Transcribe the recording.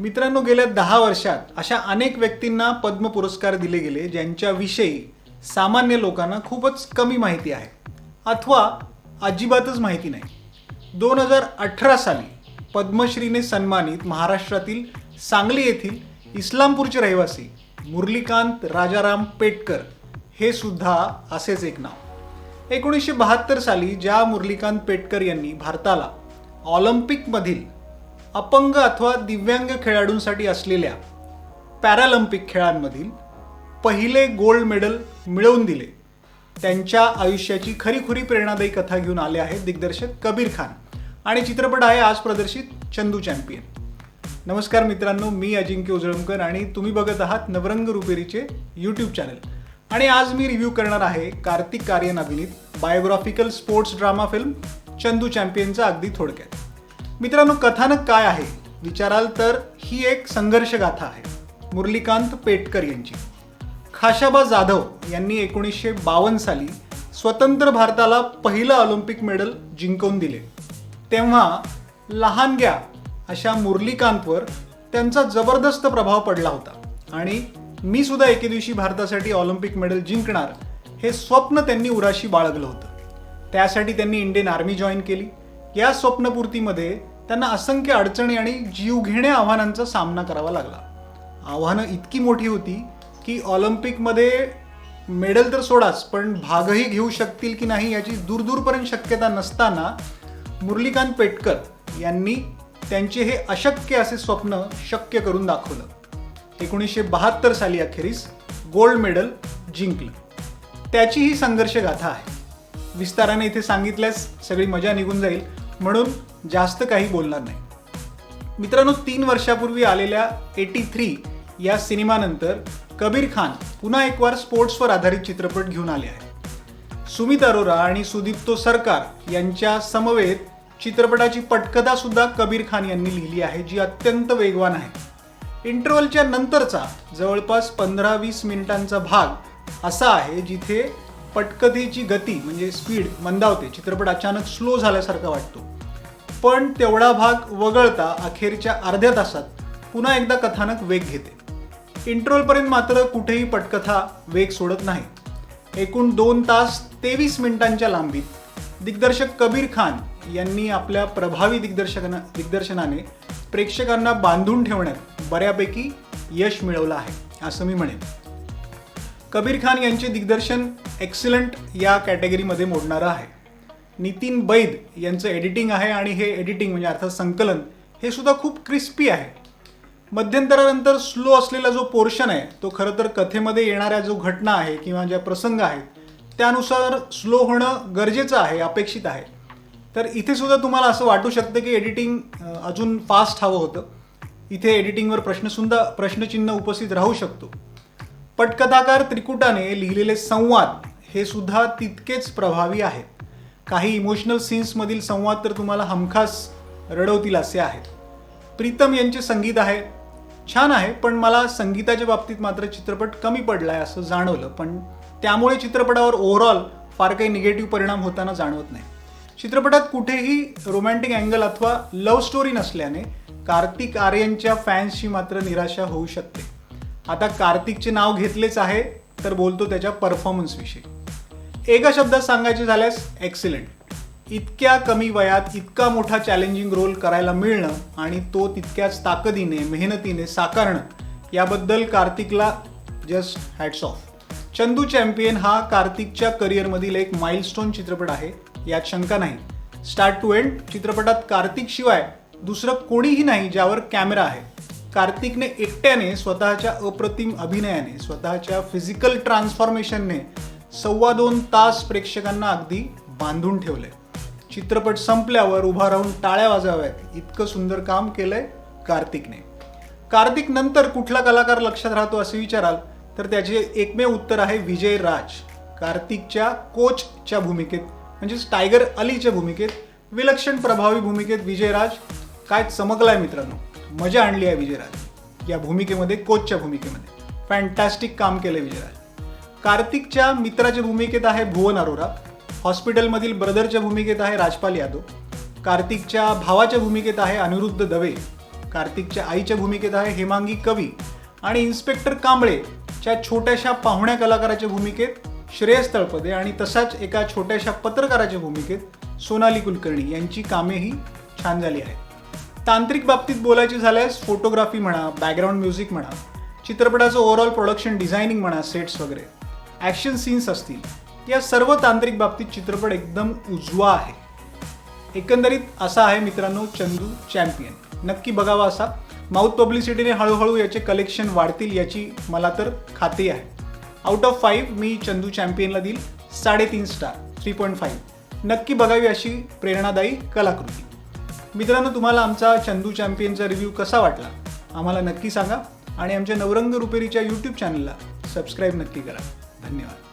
मित्रांनो गेल्या दहा वर्षात अशा अनेक व्यक्तींना पद्म पुरस्कार दिले गेले ज्यांच्याविषयी सामान्य लोकांना खूपच कमी माहिती आहे. अथवा अजिबातच माहिती नाही. दोन हजार अठरा साली पद्मश्रीने सन्मानित महाराष्ट्रातील सांगली येथील इस्लामपूरचे रहिवासी मुरलीकांत राजाराम पेटकर हे सुद्धा असेच एक नाव. एकोणीसशे बहात्तर साली ज्या मुरलीकांत पेटकर यांनी भारताला ऑलिम्पिकमधील अपंग अथवा दिव्यांग खेळाडूंसाठी असलेल्या पॅरालिम्पिक खेळांमधील पहिले गोल्ड मेडल मिळवून दिले. त्यांच्या आयुष्याची खरीखुरी प्रेरणादायी कथा घेऊन आले आहेत दिग्दर्शक कबीर खान आणि चित्रपट आहे आज प्रदर्शित चंदू चॅम्पियन. नमस्कार मित्रांनो मी अजिंक्य उजळमकर आणि तुम्ही बघत आहात नवरंग रुपेरीचे यूट्यूब चॅनल आणि आज मी रिव्ह्यू करणार आहे कार्तिक आर्यन अभिनीत biographical sports drama film Chandu चॅम्पियनचा अगदी थोडक्यात. मित्रांनो कथानक काय आहे? विचाराल तर ही एक संघर्ष गाथा आहे. मुरलीकांत पेटकर यांची. खाशाबा जाधव यांनी एकोणीसशे बावन्न साली स्वतंत्र भारताला पहिलं ऑलिम्पिक मेडल जिंकवून दिले. तेव्हा लहानग्या अशा मुरलीकांतवर त्यांचा जबरदस्त प्रभाव पडला होता. आणि मी सुद्धा एके दिवशी भारतासाठी ऑलिम्पिक मेडल जिंकणार हे स्वप्न त्यांनी उराशी बाळगलं होतं. त्यासाठी त्यांनी इंडियन आर्मी जॉईन केली. या स्वप्नपूर्तीमध्ये त्यांना असंख्य अडचणी आणि जीवघेण्या आव्हानांचा सामना करावा लागला. आव्हानं इतकी मोठी होती की ऑलिम्पिकमध्ये मेडल तर सोडाच पण भागही घेऊ शकतील की नाही याची दूरदूरपर्यंत शक्यता नसताना मुरलीकांत पेटकर यांनी त्यांचे हे अशक्य असे स्वप्न शक्य करून दाखवलं. एकोणीसशे बहात्तर साली अखेरीस गोल्ड मेडल जिंकलं. त्याची ही संघर्ष गाथा आहे. विस्ताराने इथे सांगितल्यास सगळी मजा निघून जाईल. म्हणून जास्त काही बोलणार नाही. मित्रांनो तीन वर्षापूर्वी आलेल्या एटी थ्री या सिनेमानंतर कबीर खान पुन्हा एक वार स्पोर्ट्सवर आधारित चित्रपट घेऊन आले आहे सुमित अरोरा आणि सुदीप्तो सरकार यांच्या समवेत चित्रपटाची पटकथा सुद्धा कबीर खान यांनी लिहिली आहे जी अत्यंत वेगवान आहे. इंटरवलच्या नंतरचा जवळपास पंधरा वीस मिनिटांचा भाग असा आहे जिथे पटकथेची गती म्हणजे स्पीड मंदावते. चित्रपट अचानक स्लो झाल्यासारखा वाटतो. पण तेवढा भाग वगळता अखेरच्या अर्ध्या तासात पुन्हा एकदा कथानक वेग घेते. इंट्रोलपर्यंत मात्र कुठेही पटकथा वेग सोडत नाही. एकूण दोन तास तेवीस मिनिटांच्या लांबीत दिग्दर्शक कबीर खान यांनी आपल्या प्रभावी दिग्दर्शकांना दिग्दर्शनाने प्रेक्षकांना बांधून ठेवण्यात बऱ्यापैकी यश मिळवलं आहे असं मी म्हणेन. कबीर खान यांचे दिग्दर्शन एक्सलंट या कॅटेगरीमध्ये मोडणारं आहे. नितीन बैद यांचं एडिटिंग आहे आणि हे एडिटिंग म्हणजे अर्थात संकलन हे सुद्धा खूप क्रिस्पी आहे. मध्यंतरानंतर स्लो असलेला जो पोर्शन आहे तो खरं तर कथेमध्ये येणाऱ्या जो घटना आहे किंवा ज्या प्रसंग आहेत त्यानुसार स्लो होणं गरजेचं आहे अपेक्षित आहे. तर इथे सुद्धा तुम्हाला असं वाटू शकतं की एडिटिंग अजून फास्ट हवं होतं. इथे एडिटिंगवर प्रश्नसुद्धा प्रश्नचिन्ह उपस्थित राहू शकतो. पटकथाकार त्रिकुटाने लिहिलेले संवाद हे सुद्धा तितकेच प्रभावी आहेत. काही इमोशनल सीन्समधील संवाद तर तुम्हाला हमखास रडवतील असे आहेत. प्रीतम यांचे संगीत आहे. छान आहे पण मला संगीताच्या बाबतीत मात्र चित्रपट कमी पडला आहे असं जाणवलं पण त्यामुळे चित्रपटावर ओव्हरऑल फार काही निगेटिव्ह परिणाम होताना जाणवत नाही. चित्रपटात कुठेही रोमॅन्टिक अँगल अथवा लव्ह स्टोरी नसल्याने कार्तिक आर्यनच्या फॅन्सची मात्र निराशा होऊ शकते. आता कार्तिकचे नाव घेतलेच आहे तर बोलतो त्याच्या परफॉर्मन्सविषयी एका शब्दात सांगायचे झाल्यास एक्सिलंट इतक्या कमी वयात इतका मोठा चॅलेंजिंग रोल करायला मिळणं आणि तो तितक्याच ताकदीने मेहनतीने साकारणं याबद्दल कार्तिकला just hats off Chandu champion हा कार्तिकच्या करिअरमधील एक माइलस्टोन चित्रपट आहे यात शंका नाही. स्टार्ट टू एंड चित्रपटात कार्तिक शिवाय दुसरं कोणीही नाही ज्यावर कॅमेरा आहे. कार्तिकने एकट्याने स्वतःच्या अप्रतिम अभिनयाने स्वतःच्या फिजिकल ट्रान्सफॉर्मेशनने सव्वा दोन तास प्रेक्षकांना अगदी बांधून ठेवलंय चित्रपट संपल्यावर उभा राहून टाळ्या वाजाव्यात इतकं सुंदर काम केलंय कार्तिकने. कार्तिक नंतर कुठला कलाकार लक्षात राहतो असे विचाराल तर त्याचे एकमेव उत्तर आहे विजय राज. कार्तिकच्या कोचच्या भूमिकेत म्हणजेच टायगर अलीच्या भूमिकेत विलक्षण प्रभावी भूमिकेत विजयराज काय चमकलाय मित्रांनो. मजा आणली आहे विजयराज. या भूमिकेमध्ये कोचच्या भूमिकेमध्ये. फॅन्टॅस्टिक काम केलं विजयराज. कार्तिकच्या मित्राच्या भूमिकेत आहे भुवन अरोरा. हॉस्पिटलमधील ब्रदरच्या भूमिकेत आहे राजपाल यादव. कार्तिकच्या भावाच्या भूमिकेत आहे अनिरुद्ध दवे. कार्तिकच्या आईच्या भूमिकेत आहे हेमांगी कवी. आणि इन्स्पेक्टर कांबळेच्या छोट्याशा पाहुण्या कलाकाराच्या भूमिकेत श्रेयस तळपदे आणि तसाच एका छोट्याशा पत्रकाराच्या भूमिकेत सोनाली कुलकर्णी यांची कामेही छान झाली आहेत. तांत्रिक बाबतीत बोलायची झाल्यास फोटोग्राफी म्हणा बॅकग्राऊंड म्युझिक म्हणा चित्रपटाचं ओव्हरऑल प्रोडक्शन डिझायनिंग म्हणा सेट्स वगैरे ॲक्शन सीन्स असतील या सर्व तांत्रिक बाबतीत चित्रपट एकदम उजवा आहे. एकंदरीत असा आहे मित्रांनो चंदू चॅम्पियन नक्की बघावा असा. माउथ पब्लिसिटीने हळूहळू याचे कलेक्शन वाढतील याची मला तर खात्री आहे. आउट ऑफ फाईव्ह मी चंदू चॅम्पियनला देईल. साडेतीन स्टार थ्री पॉईंट फाईव्ह नक्की बघावी अशी प्रेरणादायी कलाकृती. मित्रांनो तुम्हाला आमचा चंदू चॅम्पियनचा रिव्ह्यू कसा वाटला? आम्हाला नक्की सांगा. आणि आमच्या नवरंग रुपेरीच्या यूट्यूब चॅनलला सबस्क्राईब नक्की करा. धन्यवाद.